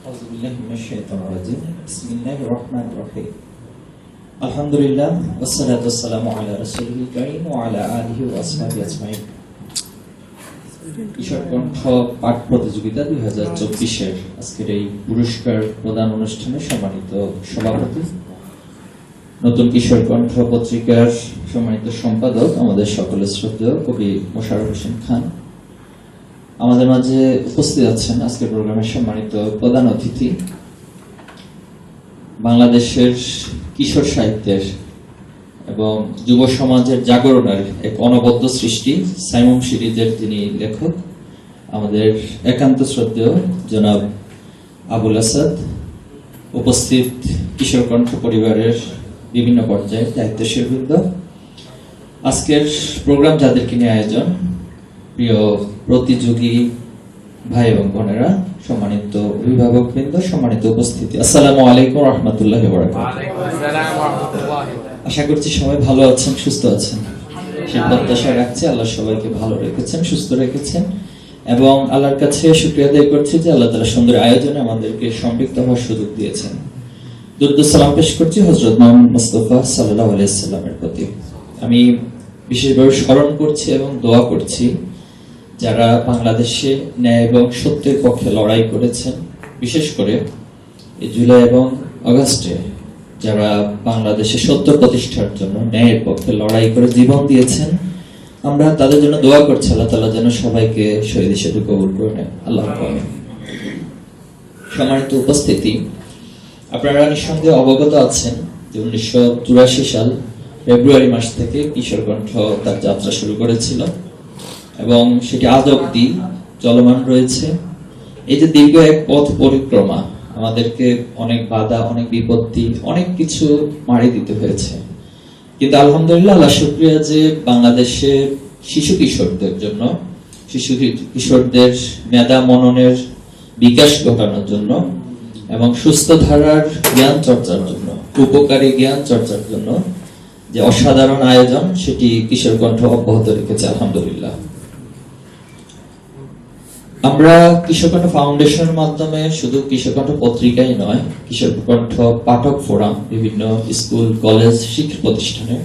أعوذ بالله من الشيطان الرجيم بسم الله الرحمن الرحيم الحمد لله والصلاة والسلام على رسوله الكريم وعلى آله وأصحابه أجمعين কিশোর কণ্ঠ পাঠ প্রতিযোগিতা দুই হাজার চব্বিশের আজকের এই পুরস্কার প্রদান অনুষ্ঠানে সম্মানিত সভাপতি নতুন কিশোর কণ্ঠ পত্রিকার সম্মানিত সম্পাদক, আমাদের সকলের শ্রদ্ধেয় কবি মোশারফ হোসেন খান। আমাদের মাঝে উপস্থিত আছেন আজকের প্রোগ্রামের সম্মানিত প্রধান অতিথি, বাংলাদেশের কিশোর সাহিত্যের এবং যুব সমাজের জাগরণের এক অনবদ্য সৃষ্টি সাইমন সিরিজের যিনি লেখক। আমাদের একান্ত শ্রদ্ধেয় জনাব আবুল আসাদ। উপস্থিত কিশোর কণ্ঠ পরিবারের বিভিন্ন পর্যায়ে দায়িত্বশীল বৃন্দ। আজকের প্রোগ্রাম যাদেরকে নিয়ে আয়োজন প্রিয় প্রতিযোগী ভাই এবং বোনেরা সম্মানিত অভিভাবক বৃন্দ সম্মানিত উপস্থিতি। আসসালামু আলাইকুম রহমতুল্লাহ। আশা করছি সবাই ভালো আছেন সুস্থ আছেন। সেই প্রত্যাশা রাখছি আল্লাহ সবাইকে ভালো রেখেছেন সুস্থ রেখেছেন। এবং আল্লাহর কাছে শুক্রিয়া আদায় করছি যে আল্লাহ তালা সুন্দর আয়োজনে আমাদেরকে সম্পৃক্ত হওয়ার সুযোগ দিয়েছেন। দুর্দ সালাম পেশ করছি হজরত মুস্তফা সাল্লাহ আলাইসাল্লামের প্রতি আমি বিশেষভাবে স্মরণ করছি এবং দোয়া করছি যারা বাংলাদেশে ন্যায় এবং সত্যের পক্ষে লড়াই করেছেন, বিশেষ করে জুলাই এবং আগস্টে যারা বাংলাদেশে সত্য প্রতিষ্ঠার জন্য ন্যায়ের পক্ষে লড়াই করে জীবন দিয়েছেন, আমরা তাদের জন্য দোয়া করছি, আল্লাহ তালা যেন সবাইকে শহীদ হিসেবে কবুল করে নেন আল্লাহ। সম্মানিত উপস্থিতি আপনারা নিঃসন্দেহে অবগত আছেন যে উনিশশো চুরাশি সাল ফেব্রুয়ারি মাস থেকে কিশোর কণ্ঠ তার যাত্রা শুরু করেছিল এবং সেটি আজ অব্দি চলমান রয়েছে। এই যে দীর্ঘ এক পথ পরিক্রমা আমাদেরকে অনেক বাধা, অনেক বিপত্তি, অনেক কিছু মারি দিতে হয়েছে। কিন্তু আলহামদুলিল্লাহ, আল্লাহ শুক্রিয়া যে বাংলাদেশে শিশু কিশোরদের জন্য, শিশু কিশোরদের মেধা মননের বিকাশ ঘটানোর জন্য এবং সুস্থ ধারার জ্ঞান চর্চার জন্য, উপকারী জ্ঞান চর্চার জন্য যে অসাধারণ আয়োজন, সেটি কিশোর কণ্ঠ অব্যাহত রেখেছে, আলহামদুলিল্লাহ। আমরা কিশোরকণ্ঠ ফাউন্ডেশনের মাধ্যমে শুধু কিশোরকণ্ঠ পত্রিকাই নয় কিশোরকণ্ঠ পাঠক ফোরাম, বিভিন্ন স্কুল, কলেজ, শিক্ষা প্রতিষ্ঠানে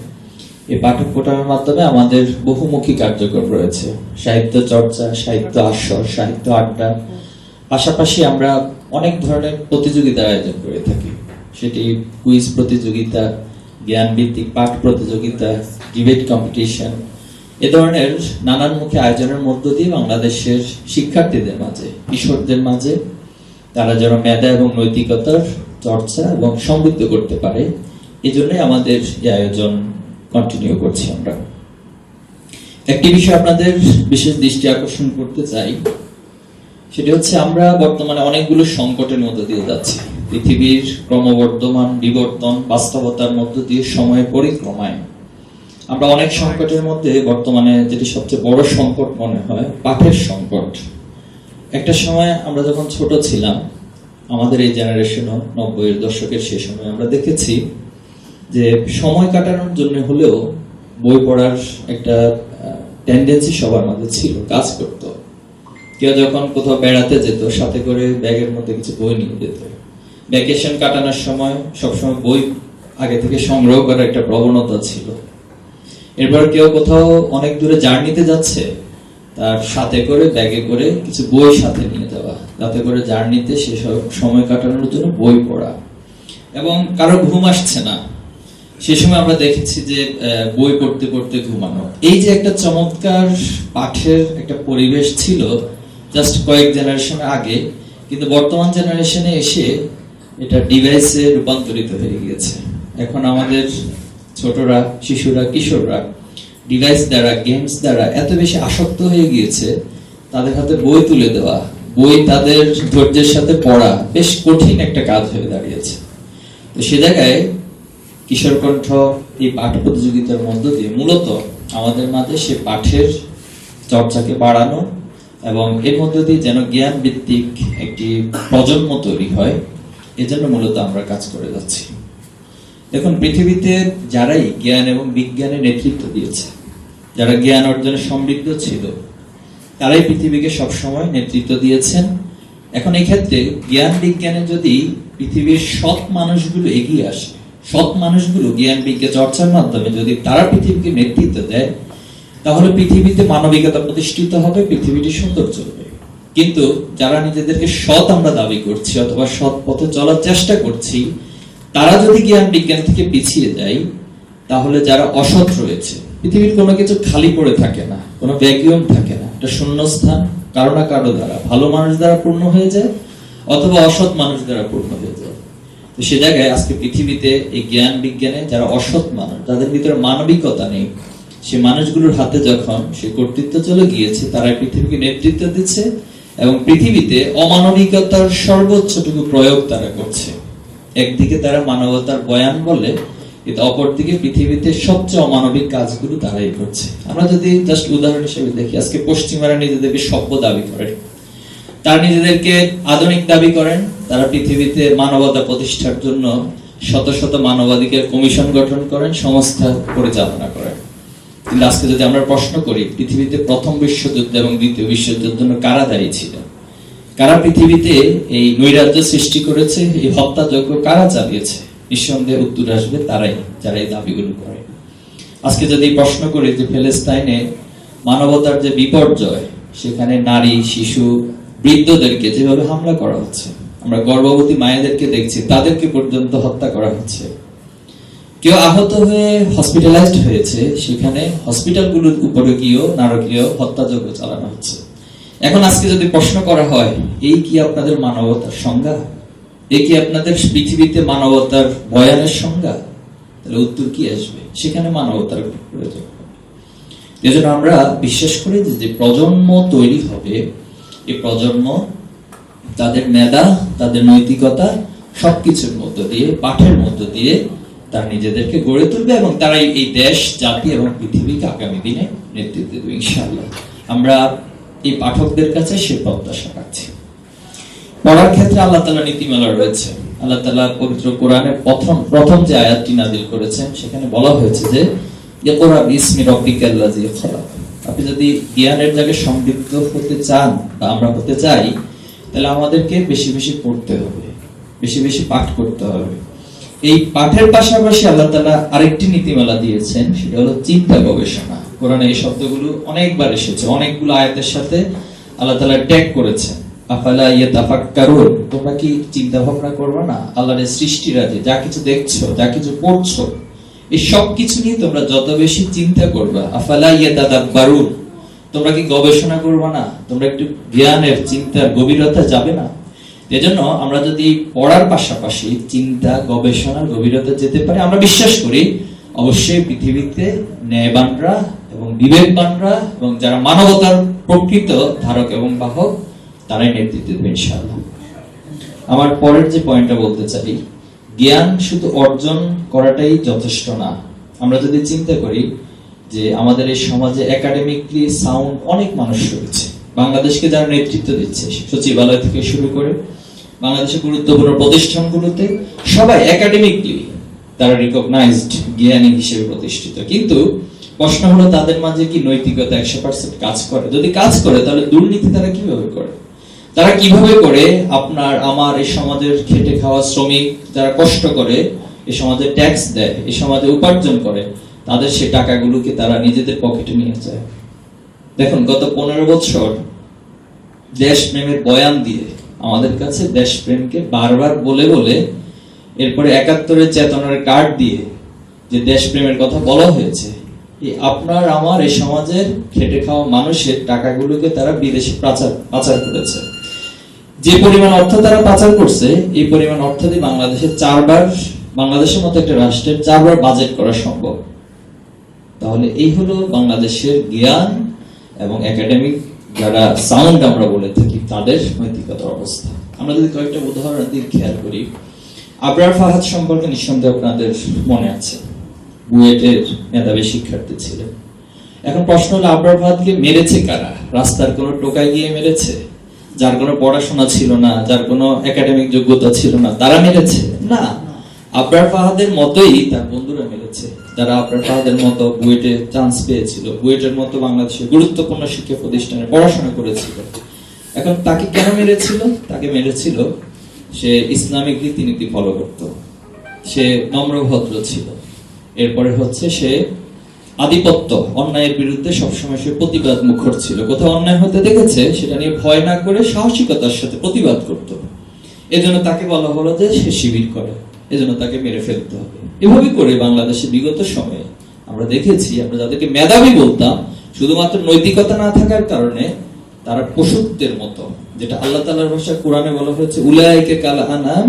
এই পাঠক ফোরামের মাধ্যমে আমাদের বহুমুখী কার্যক্রম রয়েছে। সাহিত্য চর্চা, সাহিত্য আসর, সাহিত্য আড্ডা, পাশাপাশি আমরা অনেক ধরনের প্রতিযোগিতার আয়োজন করে থাকি। সেটি কুইজ প্রতিযোগিতা জ্ঞান ভিত্তিক পাঠ প্রতিযোগিতা, ডিবেট কম্পিটিশন, এ ধরনের নানান মুখী আয়োজনের মধ্য দিয়ে বাংলাদেশের শিক্ষার্থীদের মাঝে, কিশোরদের মাঝে, তারা যেন মেধা এবং নৈতিকতার চর্চা এবং সমৃদ্ধ করতে পারে এই জন্যই আমাদের এই আয়োজন কন্টিনিউ করছি আমরা। একটি বিষয় আপনাদের বিশেষ দৃষ্টি আকর্ষণ করতে চাই সেটি হচ্ছে আমরা বর্তমানে অনেকগুলো সংকটের মধ্য দিয়ে যাচ্ছি। পৃথিবীর ক্রমবর্ধমান বিবর্তন, বাস্তবতার মধ্য দিয়ে সময়ের পরিক্রমায়। আমরা অনেক সংকটের মধ্যে বর্তমানে যেটি সবচেয়ে বড় সংকট মনে হয়, পাঠের সংকট। একটা সময় আমরা যখন ছোট ছিলাম, আমাদের এই জেনারেশনও নব্বইয়ের দশকের সে সময় আমরা দেখেছি যে সময় কাটানোর জন্য হলেও বই পড়ার একটা টেন্ডেন্সি সবার মধ্যে ছিল, কাজ করত। কেউ যখন কোথাও বেড়াতে যেত, সাথে করে ব্যাগের মধ্যে কিছু বই নিয়ে যেত। ভ্যাকেশন কাটানোর সময় সবসময় বই আগে থেকে সংগ্রহ করার একটা প্রবণতা ছিল। এরপর কেউ কোথাও অনেক দূরে জার্নিতে যাচ্ছে, তার সাথে করে, ব্যাগে করে কিছু বই সাথে নিয়ে যাওয়া। যাতে করে জার্নিতে সেসব সময় কাটানোর জন্য বই পড়া। এবং কারও ঘুম আসছে না। সে সময় আমরা দেখেছি যে বই পড়তে পড়তে ঘুমানো। এই যে একটা চমৎকার পাঠের একটা পরিবেশ ছিল জাস্ট কয়েক জেনারেশন আগে, কিন্তু বর্তমান জেনারেশনে এসে এটা ডিভাইসে রূপান্তরিত হয়ে গিয়েছে। এখন আমাদের ছোটরা, শিশুরা, কিশোররা ডিভাইস দ্বারা গেমস দ্বারা এত বেশি আসক্ত হয়ে গিয়েছে, তাদের হাতে বই তুলে দেওয়া, বই তাদের ধৈর্যের সাথে পড়া বেশ কঠিন একটা কাজ হয়ে দাঁড়িয়েছে। তো সে জায়গায় কিশোর কণ্ঠ এই পাঠ প্রতিযোগিতার মধ্য দিয়ে মূলত আমাদের মাঝে সে পাঠের চর্চাকে বাড়ানো এবং এর মধ্য দিয়ে যেন জ্ঞান ভিত্তিক একটি প্রজন্ম তৈরি হয়, এজন্য মূলত আমরা কাজ করে যাচ্ছি। দেখুন, পৃথিবীতে যারাই জ্ঞান এবং বিজ্ঞানের নেতৃত্ব দিয়েছে, যারা জ্ঞান অর্জনে সমৃদ্ধ ছিল, তারাই পৃথিবীকে সবসময় নেতৃত্ব দিয়েছেন। এখন ক্ষেত্রে জ্ঞান বিজ্ঞানে যদি পৃথিবীর সৎ মানুষগুলো এগিয়ে আসে, সৎ মানুষগুলো জ্ঞান বিজ্ঞান চর্চার মাধ্যমে যদি তারা পৃথিবীকে নেতৃত্ব দেয় তাহলে পৃথিবীতে মানবিকতা প্রতিষ্ঠিত হবে, পৃথিবীটি সুন্দর চলবে। কিন্তু যারা নিজেদেরকে সৎ আমরা দাবি করছি অথবা সৎ পথে চলার চেষ্টা করছি, তারা যদি জ্ঞান বিজ্ঞান থেকে পিছিয়ে যায়, তাহলে যারা অসৎ রয়েছে, পৃথিবীর কোনো কিছু খালি পড়ে থাকে না, কোনো ভ্যাকিউম থাকে না, একটা শূন্যস্থান, কারও না কারও দ্বারা, ভালো মানুষ দ্বারা পূর্ণ হয়ে যায়, অথবা অসৎ মানুষ দ্বারা পূর্ণ হয়ে যায়। তো সে জায়গায় আজকে পৃথিবীতে এই জ্ঞান বিজ্ঞানে যারা অসৎ মানুষ, তাদের ভিতরে মানবিকতা নেই সে মানুষগুলোর হাতে যখন সে কর্তৃত্ব চলে গিয়েছে, তারা পৃথিবীকে নেতৃত্ব দিচ্ছে এবং পৃথিবীতে অমানবিকতার সর্বোচ্চটুকু প্রয়োগ তারা করছে। একদিকে তারা মানবতার বয়ান বলে, কিন্তু অপরদিকে পৃথিবীতে সবচেয়ে অমানবিক কাজগুলো তারাই করছে। আমরা যদি জাস্ট উদাহরণ হিসেবে দেখি, আজকে পশ্চিমারা নিজেদেরকে সভ্য দাবি করে। তারা নিজেদেরকে আধুনিক দাবি করেন। তারা পৃথিবীতে মানবতা প্রতিষ্ঠার জন্য শত শত মানবাধিকার কমিশন গঠন করেন, সংস্থা পরিচালনা করেন। কিন্তু আজকে যদি আমরা প্রশ্ন করি, পৃথিবীতে প্রথম বিশ্বযুদ্ধ এবং দ্বিতীয় বিশ্বযুদ্ধের জন্য কারা দায়ী ছিল? কারা পৃথিবীতে এই নৈরাজ্য সৃষ্টি করেছে, এই হত্যাযজ্ঞ কারা চালিয়েছে? নিঃসন্দেহে উত্তর আসবে তারাই, যারা এই দাবিগুলো করে। আজকে যদি প্রশ্ন করি যে ফেলেস্তাইনে মানবতার যে বিপর্যয়, সেখানে নারী, শিশু, বৃদ্ধদেরকে যেভাবে হামলা করা হচ্ছে, আমরা গর্ভবতী মায়েদেরকে দেখছি, তাদেরকে পর্যন্ত হত্যা করা হচ্ছে কেউ আহত হয়ে হসপিটালাইজড হয়েছে, সেখানে হসপিটালগুলোর উপরে গিয়েও নারকীয় হত্যাযজ্ঞ চালানো হচ্ছে। এখন আজকে যদি প্রশ্ন করা হয়, এই কি আপনাদের মানবতার সংজ্ঞা? এই কি আপনাদের পৃথিবীতে মানবতার বয়ানের সংজ্ঞা? তাহলে উত্তর কি আসবে? সেখানে মানবতার প্রয়োজন। এজন্য আমরা বিশ্বাস করি যে প্রজন্ম তৈরি হবে এই প্রজন্ম তাদের মেধা, তাদের নৈতিকতা সবকিছুর মধ্য দিয়ে, পাঠের মধ্য দিয়ে তারা নিজেদেরকে গড়ে তুলবে এবং তারা এই- দেশ, জাতি এবং পৃথিবীকে আগামী দিনে নেতৃত্ব দেবে, ইনশাআল্লাহ। আমরা এই পাঠকদের কাছে সে প্রত্যাশা রাখছি। পড়ার ক্ষেত্রে আল্লাহ তালা নীতিমালা রয়েছে। আল্লাহ তালা পবিত্র কোরআনের প্রথম প্রথম যে আয়াতটি নাজিল করেছেন, সেখানে বলা হয়েছে যে, ইকরা বিসমি রব্বিকাল্লাযী খলাক। আপনি যদি জ্ঞানের জায়গায় সমৃদ্ধ হতে চান বা আমরা হতে চাই, তাহলে আমাদেরকে বেশি বেশি পড়তে হবে, বেশি বেশি পাঠ করতে হবে। এই পাঠের পাশাপাশি আল্লাহ তালা আরেকটি নীতিমালা দিয়েছেন, সেটা হলো চিন্তা গবেষণা। কোরআনে এই শব্দগুলো অনেকবার এসেছে, অনেকগুলো আয়াতের সাথে আল্লাহ তালা ট্যাগ করেছেন। আফালা তোমরা কি চিন্তা ভাবনা করবে না? আল্লাহর যে কিছু দেখছ, যা কিছু পড়ছো, এই সব কিছু নিয়ে তোমরা যত বেশি চিন্তা করবে, আফালা ইয়ে তাদাব্বারুন তোমরা কি গবেষণা করবে না? তোমরা একটু জ্ঞানের, চিন্তার গভীরতা যাবে না? এজন্য আমরা যদি পড়ার পাশাপাশি চিন্তা গবেষণার গভীরতা যেতে পারি, আমরা বিশ্বাস করি অবশ্যই পৃথিবীতে ন্যায়বানরা এবং বিবেকবানরা এবং যারা মানবতার প্রকৃত ধারক এবং বাহক, তারাই নেতৃত্ব দেবে ইনশাআল্লাহ। আমার পরের যে পয়েন্টটা বলতে চাই, জ্ঞান শুধু অর্জন করাটাই যথেষ্ট না। আমরা যদি চিন্তা করি যে আমাদের এই সমাজে একাডেমিকলি সাউন্ড অনেক মানুষ রয়েছে। বাংলাদেশকে যারা নেতৃত্ব দিচ্ছে সচিবালয় থেকে শুরু করে বাংলাদেশের গুরুত্বপূর্ণ প্রতিষ্ঠানগুলোতে সবাই একাডেমিকলি তারা রিকগনাইজড জ্ঞানী হিসেবে প্রতিষ্ঠিত। কিন্তু প্রশ্ন হলো, তাদের মাঝে কি নৈতিকতা একশো পার্সেন্ট কাজ করে? যদি কাজ করে, তাহলে দুর্নীতি তারা কীভাবে করে? তারা কীভাবে করে আপনার, আমার, এই সমাজের খেটে খাওয়া শ্রমিক যারা কষ্ট করে এ সমাজে ট্যাক্স দেয় এ সমাজে উপার্জন করে, তাদের সেই টাকাগুলোকে তারা নিজেদের পকেটে নিয়ে যায়? দেখুন, গত পনেরো বছর দেশপ্রেমের বয়ান দিয়ে আমাদের কাছে দেশপ্রেমকে বারবার বলে বলে এরপরে একাত্তরের চেতনার কার্ড দিয়ে যে দেশপ্রেমের কথা বলা হয়েছে আপনার, আমার এই সমাজের খেটে খাওয়া মানুষের টাকাগুলোকে তারা বিদেশে পাচার পাচার করেছে। যে পরিমাণ অর্থ তারা পাচার করছে এই পরিমাণ অর্থ দিয়ে বাংলাদেশের চারবার, বাংলাদেশের মতো একটা রাষ্ট্রের চারবার বাজেট করা সম্ভব। তাহলে এই হলো বাংলাদেশের জ্ঞান এবং একাডেমিক যারা সাউন্ড আমরা বলে থাকি, তাদের নৈতিকতার অবস্থা। আমরা যদি কয়েকটা উদাহরণ দিয়ে খেয়াল করি, আবরার ফাহাদ সম্পর্কে নিঃসন্দেহে আপনাদের মনে আছে। বুয়েটের মেধাবী শিক্ষার্থী ছিলেন। এখন প্রশ্ন হলো, আবরার ফাহাদকে মেরেছে কারা? রাস্তার কোনো টোকায় গিয়ে মেরেছে? যার কোনো পড়াশোনা ছিল না, যার কোনো একাডেমিক যোগ্যতা ছিল না, তারা মেরেছে? না। আবরার ফাহাদের মতোই তার বন্ধুরা মেরেছে। যারা আবরার ফাহাদের মতো বুয়েটে চান্স পেয়েছিল। বুয়েটের মতো বাংলাদেশের গুরুত্বপূর্ণ শিক্ষা প্রতিষ্ঠানে পড়াশোনা করেছিল। এখন তাকে কেন মেরেছিল? তাকে মেরেছিল, সে ইসলামিক রীতিনীতি ফলো করত। সে নম্র ভদ্র ছিল। এরপরে হচ্ছে সে আধিপত্য, অন্যায়ের বিরুদ্ধে সবসময় সে প্রতিবাদ মুখর ছিল। কোথাও অন্যায় হতে দেখেছে, সেটা নিয়ে ভয় না করে সাহসিকতার সাথে প্রতিবাদ করত। এজন্য তাকে বলা হলো যে সে শিবির করে। এজন্য তাকে মেরে ফেলতে হবে। এভাবে করে বাংলাদেশে বিগত সময়ে আমরা দেখেছি, আমরা যাদেরকে মেধাবী বলতাম, শুধুমাত্র নৈতিকতা না থাকার কারণে তারা পশুত্বের মতো, যেটা আল্লাহ তাআলার ভাষা কোরআনে বলা হয়েছে, উলাইকে কাল আনাম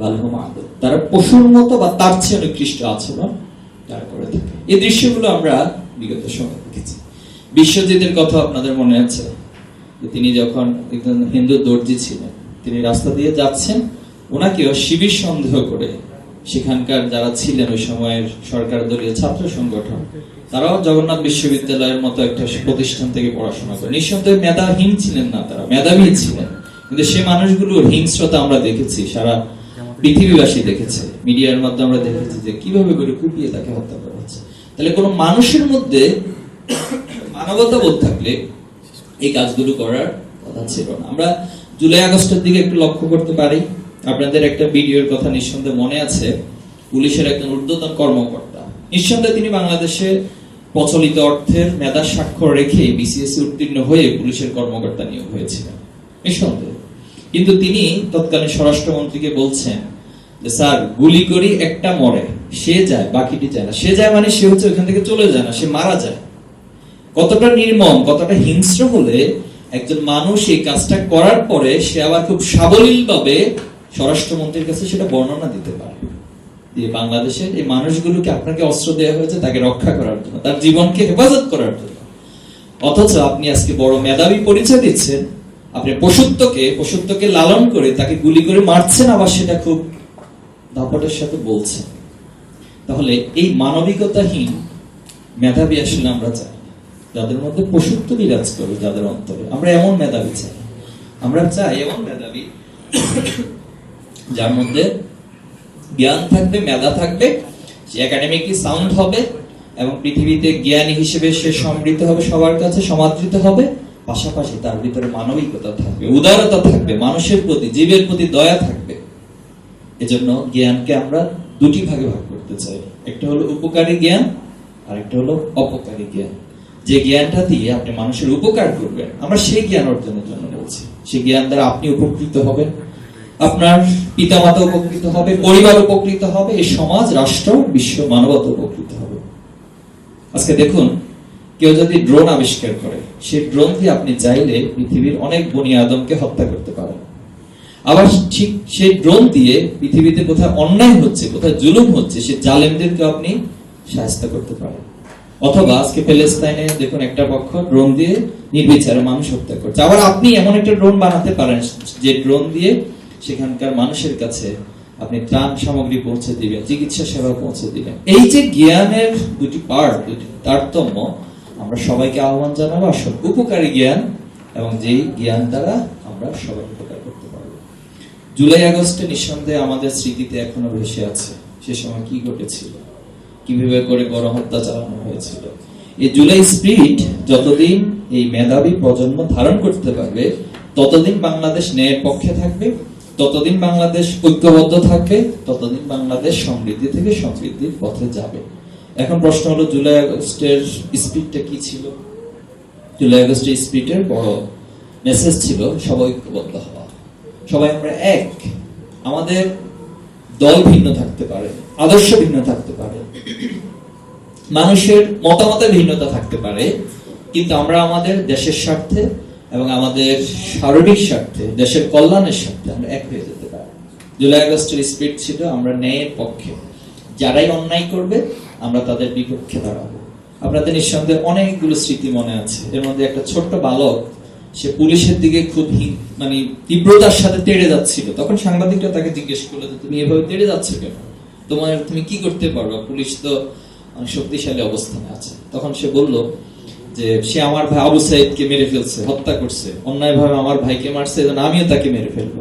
বালহুম আদর তারা পশুর মতো বা তার চেয়ে নিকৃষ্ট আচরণ তারা করে থাকে। এই দৃশ্যগুলো আমরা বিগত সময় দেখেছি। বিশ্বজিতের কথা আপনাদের মনে আছে তিনি যখন একজন হিন্দু দর্জি ছিলেন, তিনি রাস্তা দিয়ে যাচ্ছেন ওনাকেও শিবির সন্দেহ করে সেখানকার যারা ছিলেন ওই সময়ের সরকার দলীয় ছাত্র সংগঠন, তারাও জগন্নাথ বিশ্ববিদ্যালয়ের মতো একটা প্রতিষ্ঠান থেকে পড়াশোনা করে। নিঃসন্দেহে মেধাহীন ছিলেন না তারা, মেধাবী ছিলেন। কিন্তু সে মানুষগুলোর হিংস্রতা আমরা দেখেছি, সারা পৃথিবীবাসী দেখেছে। মিডিয়ার মাধ্যমে আমরা দেখেছি যে কীভাবে করে কুপিয়ে তাকে হত্যা করা হচ্ছে। তাহলে কোনো মানুষের মধ্যে মানবতা বোধ থাকলে এই কাজগুলো করার কথা ছিল না। আমরা জুলাই আগস্টের দিকে একটু লক্ষ্য করতে পারি। আপনাদের একটা ভিডিওর কথা নিঃসন্দেহে মনে আছে। পুলিশের একজন ঊর্ধ্বতন কর্মকর্তা। নিঃসন্দেহে তিনি বাংলাদেশে প্রচলিত অর্থের মেধা স্বাক্ষর রেখে বিসিএসসি উত্তীর্ণ হয়ে পুলিশের কর্মকর্তা নিয়োগ হয়েছিলেন। নিঃসন্দেহে। কিন্তু তিনি তৎকালীন স্বরাষ্ট্রমন্ত্রীকে বলছেন যে, স্যার, গুলি করি, একটা মরে। সে যায়, বাকিটি যায় না। সে যায় মানে সে হচ্ছে ওখান থেকে চলে যায় না, সে মারা যায়। কতটা নির্মম, কতটা হিংস্র হলে একজন মানুষ এই কাজটা করার পরে সে আবার খুব সাবলীল ভাবে স্বরাষ্ট্রমন্ত্রীর কাছে সেটা বর্ণনা দিতে পারে। যে বাংলাদেশের এই মানুষগুলোকে আপনাকে অস্ত্র দেওয়া হয়েছে, তাকে রক্ষা করার জন্য, তার জীবনকে হেফাজত করার জন্য। অথচ আপনি আজকে বড় মেধাবী পরিচয় দিচ্ছেন, আপনি পশুত্বকে পশুত্বকে লালন করে তাকে গুলি করে মারছেন, আবার সেটা খুব দাপটের সাথে বলছেন। তাহলে এই মানবিকতাহীন মেধাবী আসলে আমরা চাই যাদের মধ্যে পশুত্ব বিরাজ করে, যাদের অন্তরে। আমরা এমন মেধাবী চাই আমরা চাই এমন মেধাবী যার মধ্যে জ্ঞান থাকবে, মেধা থাকবে সে একাডেমিকলি সাউন্ড হবে এবং পৃথিবীতে জ্ঞানী হিসেবে সে সমৃদ্ধ হবে, সবার কাছে সমাদৃত হবে, পাশাপাশি তার ভিতরে মানবিকতা থাকবে, উদারতা থাকবে, মানুষের প্রতি, জীবের প্রতি দয়া থাকবে। এজন্য জ্ঞানকে আমরা দুটি ভাগে ভাগ করতে চাই। একটা হলো উপকারী জ্ঞান আর একটা হলো অপকারী জ্ঞান। যে জ্ঞানটা দিয়ে আপনি মানুষের উপকার করবেন, আমরা সেই জ্ঞান অর্জনের জন্য বলছি। সেই জ্ঞান দ্বারা আপনি উপকৃত হবেন। আপনার পিতামাতা উপকৃত হবে, পরিবার উপকৃত হবে, এই সমাজ, রাষ্ট্র, বিশ্ব মানবতা উপকৃত হবে। আজকে দেখুন, কেউ যদি ড্রোন আবিষ্কার করে, সেই ড্রোন দিয়ে আপনি চাইলে পৃথিবীর অনেক বনি আদমকে হত্যা করতে পারেন। আবার ঠিক সেই ড্রোন দিয়ে পৃথিবীতে কোথায় অন্যায় হচ্ছে, কোথায় জুলুম হচ্ছে সে জালেমদেরকে আপনি সাহায্য করতে পারেন। অথবা আজকে প্যালেস্তাইনে দেখুন একটা পক্ষ ড্রোন দিয়ে নির্বিচারে মানুষ হত্যা করছে। আবার আপনি এমন একটা ড্রোন বানাতে পারেন, যে ড্রোন দিয়ে সেখানকার মানুষের কাছে আপনি ত্রাণ সামগ্রী পৌঁছে দিবেন, চিকিৎসা সেবা পৌঁছে দিবেন। এই যে জ্ঞানের দুটি পার্ট দুটি তারতম্য, আমরা সবাইকে আহ্বান জানাব, আসল উপকারী জ্ঞান এবং যেই জ্ঞান দ্বারা আমরা সবাই উপকার করতে পারব। জুলাই আগস্টে নিঃসন্দেহে আমাদের স্মৃতিতে এখনও ভেসে আছে সে সময় কি ঘটেছিল, কীভাবে করে গণহত্যা চালানো হয়েছিল। এই জুলাই স্পিরিট যতদিন এই মেধাবী প্রজন্ম ধারণ করতে পারবে, ততদিন বাংলাদেশ ন্যায়ের পক্ষে থাকবে ততদিন বাংলাদেশ ঐক্যবদ্ধ থাকবে, ততদিন বাংলাদেশ সমৃদ্ধি থেকে সমৃদ্ধির পথে যাবে। এখন প্রশ্ন হলো, জুলাই আগস্টের স্পিডটা কি ছিল? জুলাই আগস্টের স্পিরিটের বড় মেসেজ ছিল, সবাই ঐক্যবদ্ধ হওয়া। সবাই আমরা এক। আমাদের দল ভিন্ন থাকতে পারে, আদর্শ ভিন্ন থাকতে পারে। মানুষের মতামতের ভিন্নতা থাকতে পারে, কিন্তু আমরা আমাদের দেশের স্বার্থে এবং আমাদের শারীরিক স্বার্থে, দেশের কল্যাণের স্বার্থে আমরা এক হয়ে যেতে পারি। জুলাই আগস্টের স্পিড ছিল আমরা ন্যায়ের পক্ষে। যারাই অন্যায় করবে, আমরা তাদের বিপক্ষে দাঁড়াবো। আপনাদের নিঃসন্দেহে অনেকগুলো স্মৃতি মনে আছে। এর মধ্যে একটা ছোট্ট বালক, সে পুলিশের দিকে খুব মানে তীব্রতার সাথে তেড়ে যাচ্ছিল। তখন সাংবাদিকরা তাকে জিজ্ঞেস করল যে, তুমি এভাবে তেড়ে যাচ্ছ কেন? তোমার, তুমি কি করতে পারবে? পুলিশ তো শক্তিশালী অবস্থানে আছে। তখন সে বলল যে সে আমার ভাই আবু সাইদকে মেরে ফেলছে, হত্যা করছে। অন্যায়ভাবে আমার ভাইকে মারছে এবং আমিও তাকে মেরে ফেলব।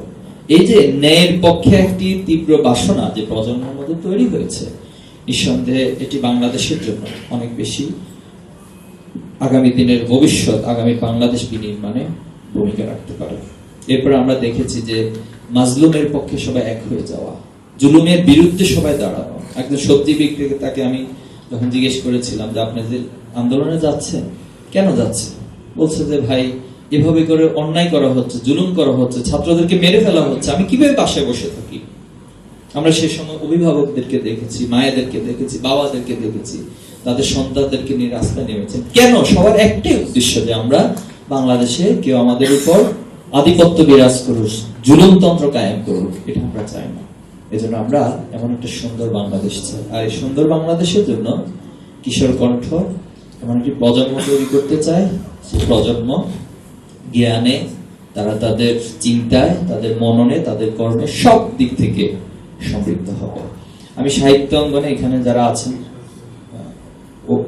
এই যে ন্যায়ের পক্ষে একটি তীব্র বাসনা যে প্রজন্মের মধ্যে তৈরি হয়েছে, নিঃসন্দেহে এটি বাংলাদেশের জন্য অনেক বেশি আগামী দিনের ভবিষ্যৎ, আগামী বাংলাদেশ বিনির্মাণে ভূমিকা রাখতে পারে। এরপর আমরা দেখেছি যে মাজলুমের পক্ষে সবাই এক হয়ে যাওয়া, জুলুমের বিরুদ্ধে সবাই দাঁড়ানো। একজন সবজি বিক্রেতাকে আমি যখন জিজ্ঞেস করেছিলাম যে আপনি যে আন্দোলনে যাচ্ছেন কেন যাচ্ছে? বলছে যে, ভাই, এভাবে করে অন্যায় করা হচ্ছে, জুলুম করা হচ্ছে, ছাত্রদেরকে মেরে ফেলা হচ্ছে, আমি কীভাবে বাসায় বসে থাকি? আমরা সে সময় অভিভাবকদেরকে দেখেছি, মায়েদেরকে দেখেছি, বাবাদেরকে দেখেছি, তাদের সন্তানদেরকে নিয়ে রাস্তায় নেমেছেন। কেন? সবার একটাই উদ্দেশ্য যে আমরা বাংলাদেশে কেউ আমাদের উপর আধিপত্য বিরাজ করুক জুলুমতন্ত্র কায়েম করুক, এটা আমরা চাই না। এজন্য আমরা এমন একটা সুন্দর বাংলাদেশ চাই। আর এই সুন্দর বাংলাদেশের জন্য কিশোর কণ্ঠ এমন একটি প্রজন্ম তৈরি করতে চায়, সেই প্রজন্ম জ্ঞানে, তারা তাদের চিন্তায়, তাদের মননে, তাদের কর্মে সব দিক থেকে সমৃদ্ধ হবে। আমি সাহিত্য অঙ্গনে এখানে যারা আছেন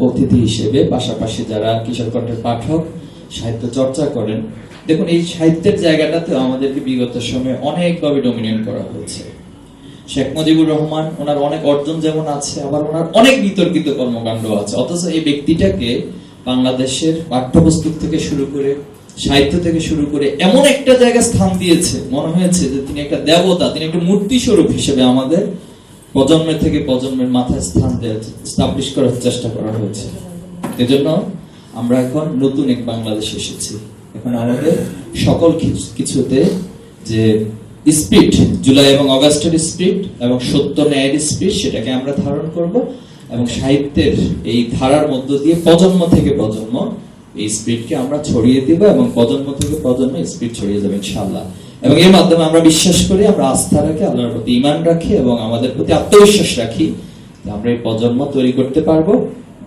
অতিথি হিসেবে, পাশাপাশি যারা কিশোর কণ্ঠের পাঠক, সাহিত্য চর্চা করেন, দেখুন, এই সাহিত্যের জায়গাটাতে আমাদেরকে বিগত সময়ে অনেকভাবে ডমিনেট করা হয়েছে। শেখ মুজিবুর রহমান, ওনার অনেক অর্জন যেমন আছে, আবার ওনার অনেক বিতর্কিত কর্মকাণ্ড আছে। অথচ এই ব্যক্তিটাকে বাংলাদেশের পাঠ্যপুস্তক থেকে শুরু করে, সাহিত্য থেকে শুরু করে এমন একটা জায়গা স্থান দিয়েছে, মনে হয়েছে যে তিনি একটা দেবতা, তিনি একটা মূর্তি স্বরূপ হিসেবে আমাদের প্রজন্মের থেকে প্রজন্মের মাথায় স্থান দেওয়া স্টাবলিশ করার চেষ্টা করা হয়েছে। এজন্য আমরা এখন নতুন এক বাংলাদেশ এসেছি। এখন আমাদের সকল কিছু- কিছুতে যে স্পিড জুলাই এবং অগাস্টের স্পিড এবং সত্য ন্যায়ের স্পিড সেটাকে আমরা ধারণ করব এবং সাহিত্যের এই ধারার মধ্য দিয়ে প্রজন্ম থেকে প্রজন্ম এই স্পিডকে আমরা ছড়িয়ে দিব এবং প্রজন্ম থেকে প্রজন্ম স্পিড ছড়িয়ে যাবে, ইনশাআল্লাহ। এবং এর মাধ্যমে আমরা বিশ্বাস করি, আমরা আস্থা রাখি, আল্লাহর প্রতি ইমান রাখি এবং আমাদের প্রতি আত্মবিশ্বাস রাখি আমরা এই প্রজন্ম তৈরি করতে পারব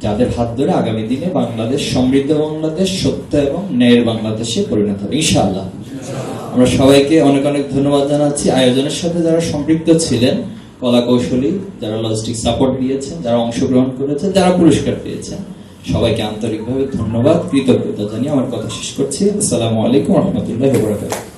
যাদের হাত ধরে আগামী দিনে বাংলাদেশ সমৃদ্ধ বাংলাদেশ, সত্য এবং ন্যায়ের বাংলাদেশে পরিণত হবে, ইনশাআল্লাহ। আমরা সবাইকে অনেক অনেক ধন্যবাদ জানাচ্ছি। আয়োজনের সাথে যারা সম্পৃক্ত ছিলেন কলা কৌশলী যারা লজিস্টিক সাপোর্ট দিয়েছেন যারা অংশগ্রহণ করেছেন, যারা পুরস্কার পেয়েছেন, সবাইকে আন্তরিকভাবে ধন্যবাদ, কৃতজ্ঞতা জানিয়ে আমার কথা শেষ করছি। আসসালামু আলাইকুম রহমতুল্লাহ বরাকাতুহ।